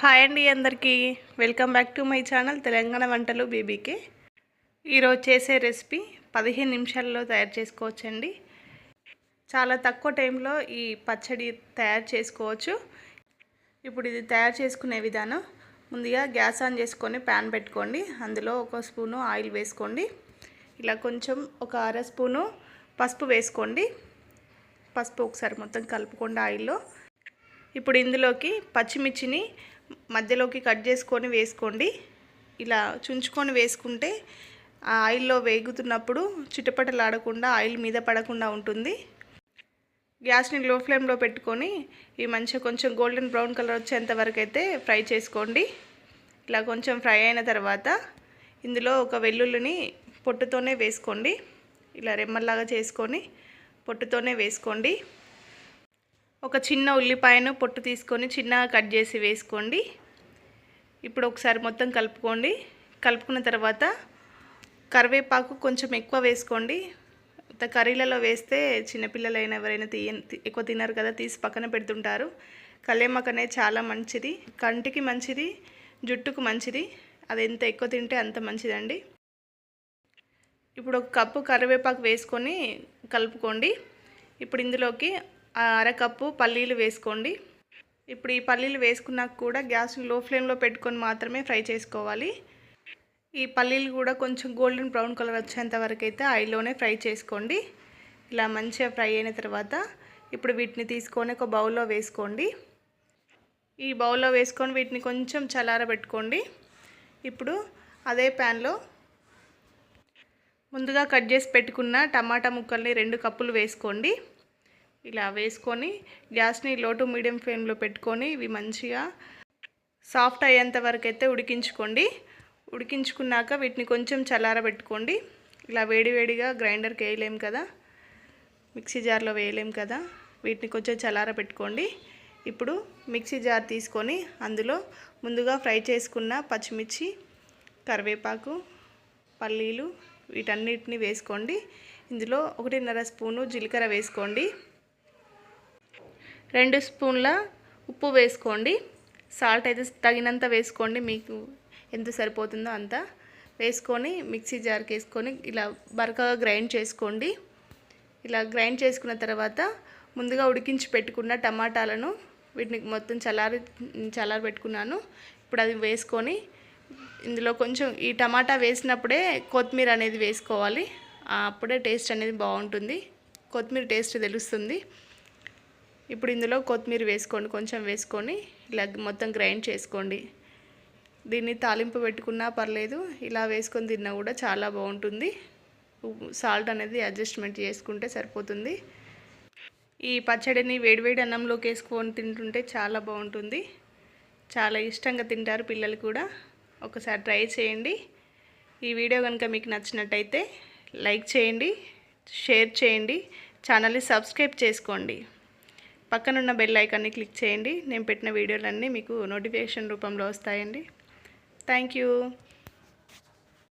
Hi అండి అందరికీ. Welcome back to my channel Telangana వంటలు బీబీకి. ఈరోజు చేసే రెసిపీ పదిహేను నిమిషాల్లో తయారు చేసుకోవచ్చండి. చాలా తక్కువ టైంలో ఈ పచ్చడి తయారు చేసుకోవచ్చు. ఇప్పుడు ఇది తయారు చేసుకునే విధానం. ముందుగా గ్యాస్ ఆన్ చేసుకొని ప్యాన్ పెట్టుకోండి. అందులో ఒక స్పూను ఆయిల్ వేసుకోండి. ఇలా కొంచెం ఒక అర స్పూను పసుపు వేసుకోండి. పసుపు ఒకసారి మొత్తం కలుపుకోండి ఆయిల్లో. ఇప్పుడు ఇందులోకి పచ్చిమిర్చిని మధ్యలోకి కట్ చేసుకొని వేసుకోండి. ఇలా చుంచుకొని వేసుకుంటే ఆ ఆయిల్లో వేగుతున్నప్పుడు చిటపటలాడకుండా ఆయిల్ మీద పడకుండా ఉంటుంది. గ్యాస్ని లో ఫ్లేమ్లో పెట్టుకొని ఈ మంచిగా కొంచెం గోల్డెన్ బ్రౌన్ కలర్ వచ్చేంత వరకు అయితే ఫ్రై చేసుకోండి. ఇలా కొంచెం ఫ్రై అయిన తర్వాత ఇందులో ఒక వెల్లుల్లిని పొట్టుతోనే వేసుకోండి. ఇలా రెమ్మల్లాగా చేసుకొని పొట్టుతోనే వేసుకోండి. ఒక చిన్న ఉల్లిపాయను పొట్టు తీసుకొని చిన్నగా కట్ చేసి వేసుకోండి. ఇప్పుడు ఒకసారి మొత్తం కలుపుకోండి. కలుపుకున్న తర్వాత కరివేపాకు కొంచెం ఎక్కువ వేసుకోండి. కర్రీలలో వేస్తే చిన్నపిల్లలైన ఎవరైనా తీయ ఎక్కువ తినరు కదా తీసి పక్కన పెడుతుంటారు. కల్లేమాకు అనేది చాలా మంచిది. కంటికి మంచిది జుట్టుకు మంచిది. అది ఎంత ఎక్కువ తింటే అంత మంచిదండి. ఇప్పుడు ఒక కప్పు కరివేపాకు వేసుకొని కలుపుకోండి. ఇప్పుడు ఇందులోకి అరకప్పు పల్లీలు వేసుకోండి. ఇప్పుడు ఈ పల్లీలు వేసుకున్నాక కూడా గ్యాస్ని లో ఫ్లేమ్లో పెట్టుకొని మాత్రమే ఫ్రై చేసుకోవాలి. ఈ పల్లీలు కూడా కొంచెం గోల్డెన్ బ్రౌన్ కలర్ వచ్చేంత వరకు అయితే ఆయిల్లోనే ఫ్రై చేసుకోండి. ఇలా మంచిగా ఫ్రై అయిన తర్వాత ఇప్పుడు వీటిని తీసుకొని ఒక బౌల్లో వేసుకోండి. ఈ బౌల్లో వేసుకొని వీటిని కొంచెం చల్లారబెట్టుకోండి. ఇప్పుడు అదే ప్యాన్లో ముందుగా కట్ చేసి పెట్టుకున్న టమాటా ముక్కల్ని రెండు కప్పులు వేసుకోండి. ఇలా వేసుకొని గ్యాస్ని లో టు మీడియం ఫ్లేమ్లో పెట్టుకొని ఇవి మంచిగా సాఫ్ట్ అయ్యేంత వరకు అయితే ఉడికించుకోండి. ఉడికించుకున్నాక వీటిని కొంచెం చల్లారబెట్టుకోండి. ఇలా వేడివేడిగా గ్రైండర్కి వేయలేం కదా? మిక్సీ జార్లో వేయలేం కదా? వీటిని కొంచెం చల్లారబెట్టుకోండి. ఇప్పుడు మిక్సీ జార్ తీసుకొని అందులో ముందుగా ఫ్రై చేసుకున్న పచ్చిమిర్చి కరివేపాకు పల్లీలు వీటన్నిటిని వేసుకోండి. ఇందులో ఒకటిన్నర స్పూను జీలకర్ర వేసుకోండి. రెండు స్పూన్ల ఉప్పు వేసుకోండి. సాల్ట్ అయితే తగినంత వేసుకోండి. మీకు ఎంత సరిపోతుందో అంత వేసుకొని మిక్సీ జార్కి వేసుకొని ఇలా బరకగా గ్రైండ్ చేసుకోండి. ఇలా గ్రైండ్ చేసుకున్న తర్వాత ముందుగా ఉడికించి పెట్టుకున్న టమాటాలను వీటిని మొత్తం చల్లారి చల్లారి పెట్టుకున్నాను. ఇప్పుడు అది వేసుకొని ఇందులో కొంచెం ఈ టమాటా వేసినప్పుడే కొత్తిమీర అనేది వేసుకోవాలి. అప్పుడే టేస్ట్ అనేది బాగుంటుంది. కొత్తిమీర టేస్ట్ తెలుస్తుంది. ఇప్పుడు ఇందులో కొత్తిమీర వేసుకోండి కొంచెం వేసుకొని ఇలా మొత్తం గ్రైండ్ చేసుకోండి. దీన్ని తాలింపు పెట్టుకున్నా పర్లేదు ఇలా వేసుకొని తిన్నా కూడా చాలా బాగుంటుంది. సాల్ట్ అనేది అడ్జస్ట్మెంట్ చేసుకుంటే సరిపోతుంది. ఈ పచ్చడిని వేడివేడి అన్నంలోకి వేసుకొని తింటుంటే చాలా బాగుంటుంది. చాలా ఇష్టంగా తింటారు పిల్లలు కూడా. ఒకసారి ట్రై చేయండి. ఈ వీడియో కనుక మీకు నచ్చినట్టయితే లైక్ చేయండి షేర్ చేయండి ఛానల్ని సబ్స్క్రైబ్ చేసుకోండి. పక్కనున్న బెల్ ఐకాన్ని క్లిక్ చేయండి. నేను పెట్టిన వీడియోలన్నీ మీకు నోటిఫికేషన్ రూపంలో వస్తాయండి. Thank you